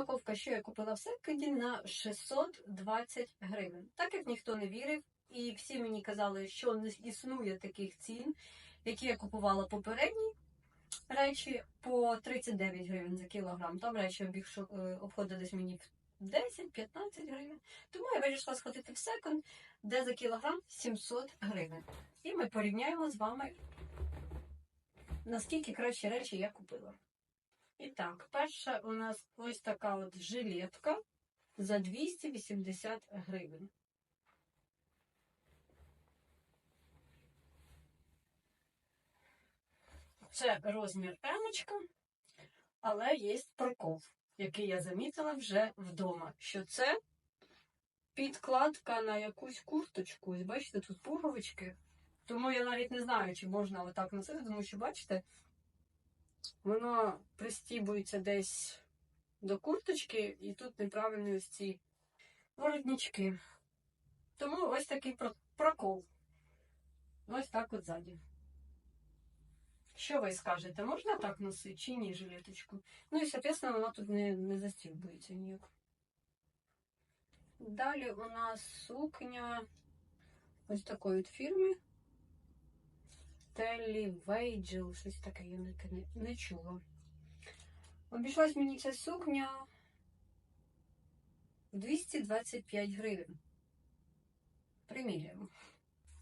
упаковка, що я купила в секонді на 620 гривень. Так як ніхто не вірив, і всі мені казали, що не існує таких цін, які я купувала попередні речі по 39 гривень за кілограм. Там речі обіг е, обходились мені в 10-15 гривень. Тому я вирішила сходити в секонд, де за кілограм 700 гривень. І ми порівняємо з вами, наскільки кращі речі я купила. І так, перша у нас ось така от жилетка за 280 гривень. Це розмір емочка, але є прикол, який я замітила вже вдома, що це підкладка на якусь курточку. І бачите, тут пуговички. Тому я навіть не знаю, чи можна отак носити, тому що, бачите, воно пристібується десь до курточки, і тут неправильні ось ці воротнички. Тому ось такий прокол. Ось так от ззаді. Що ви скажете, можна так носити чи ні жилеточку? Ну і, соответственно, вона тут не, не застібується ніяк. Далі у нас сукня ось такої от фірми. Телі Вейджел, щось таке я не, не, чула. Обійшлась мені ця сукня в 225 гривень. Приміряємо.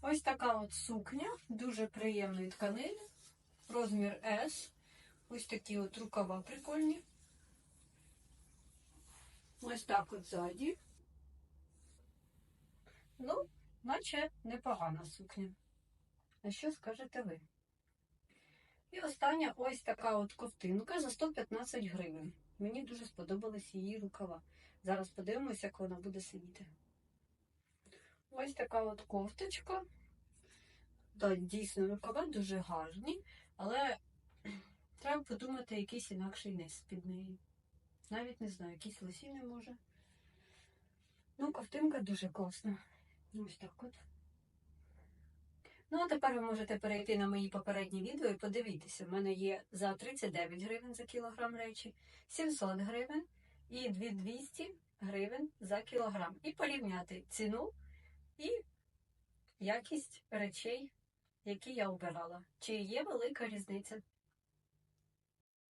Ось така от сукня, дуже приємної тканини, розмір S. Ось такі от рукава прикольні. Ось так от ззаді. Ну, наче непогана сукня. А що скажете ви? І остання ось така от ковтинка за 115 гривень. Мені дуже сподобались її рукава. Зараз подивимося, як вона буде сидіти. Ось така от кофточка. Так, дійсно, рукава дуже гарні, але треба подумати якийсь інакший низ під нею. Навіть не знаю, якісь лосіни може. Ну, ковтинка дуже класна. Ось так от. Ну, а тепер ви можете перейти на мої попередні відео і подивитися. У мене є за 39 гривень за кілограм речі, 700 гривень і 200 гривень за кілограм. І порівняти ціну і якість речей, які я обирала. Чи є велика різниця?